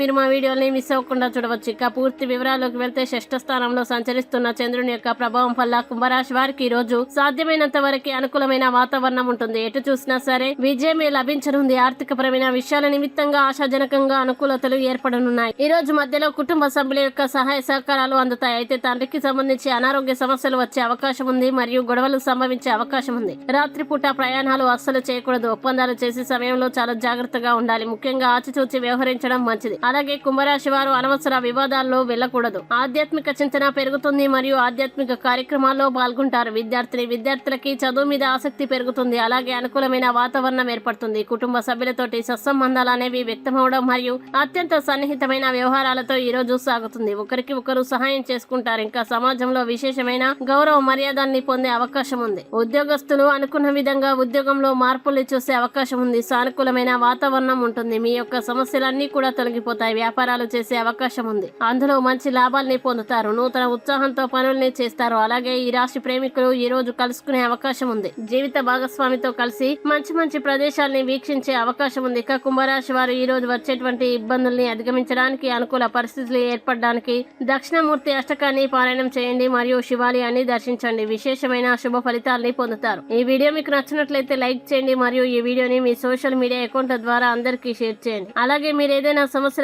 మీరు మా వీడియోని మిస్ అవ్వకుండా చూడవచ్చు. ఇక పూర్తి వివరాల్లోకి వెళ్తే షష్ఠ స్థానంలో సంచరిస్తున్న చంద్రుని యొక్క ప్రభావం వల్ల కుంభరాశి వారికి ఈ రోజు సాధ్యమైనంత వరకు అనుకూలమైన వాతావరణం ఉంటుంది. ఎటు చూసినా సరే విజయమే లభించనుంది. ఆర్థికపరమైన విషయాల నిమిత్తంగా ఆశాజనకంగా అనుకూలతలు ఏర్పడనున్నాయి. ఈ రోజు మధ్యలో కుటుంబ సభ్యుల యొక్క సహాయ సహకారాలు అందుతాయి. అయితే తండ్రికి సంబంధించి అనారోగ్య సమస్యలు వచ్చే అవకాశం ఉంది మరియు గొడవలు సంభవించే అవకాశం ఉంది. రాత్రిపూట ప్రయాణాలు అస్సలు చేయకూడదు. ఒప్పందాలు చేసే సమయంలో చాలా జాగ్రత్తగా ఉండాలి. ముఖ్యంగా ఆచితూచి వ్యవహరించడం మంచిది. అలాగే కుంభరాశి వారు అనవసర వివాదాల్లో వెళ్ళకూడదు. ఆధ్యాత్మిక చింతన పెరుగుతుంది మరియు ఆధ్యాత్మిక కార్యక్రమాల్లో పాల్గొంటారు. విద్యార్థిని విద్యార్థులకి చదువు మీద ఆసక్తి పెరుగుతుంది. అలాగే అనుకూలమైన వాతావరణం ఏర్పడుతుంది. కుటుంబ సభ్యులతోటి సత్సంబంధాలు అనేవి వ్యక్తమవడం మరియు అత్యంత సన్నిహితమైన వ్యవహారాలతో ఈ రోజు సాగుతుంది. ఒకరికి ఒకరు సహాయం చేసుకుంటారు. ఇంకా సమాజంలో విశేషమైన గౌరవ మర్యాదల్ని పొందే అవకాశం ఉంది. ఉద్యోగస్తులు అనుకున్న విధంగా ఉద్యోగంలో మార్పులు చూసే అవకాశం ఉంది. సానుకూలమైన వాతావరణం ఉంటుంది. మీ యొక్క సమస్యలన్నీ కూడా తొలగిపోతాయి వ్యాపారాలు చేసే అవకాశం ఉంది. అందులో మంచి లాభాల్ని పొందుతారు. నూతన ఉత్సాహంతో పనుల్ని చేస్తారు. అలాగే ఈ రాశి ప్రేమికులు ఈ రోజు కలుసుకునే అవకాశం ఉంది. జీవిత భాగస్వామితో కలిసి మంచి మంచి ప్రదేశాల్ని వీక్షించే అవకాశం ఉంది. ఇక కుంభరాశి వారు ఈ రోజు వచ్చేటువంటి ఇబ్బందుల్ని అధిగమించడానికి అనుకూల పరిస్థితులు ఏర్పడడానికి దక్షిణమూర్తి అష్టకాన్ని పారాయణం చేయండి మరియు శివాలయాన్ని దర్శించండి. విశేషమైన శుభ ఫలితాల్ని పొందుతారు. ఈ వీడియో మీకు నచ్చినట్లయితే లైక్ చేయండి మరియు ఈ వీడియోని మీ సోషల్ మీడియా అకౌంట్ ద్వారా అందరికీ షేర్ చేయండి. అలాగే మీరు ఏదైనా సమస్య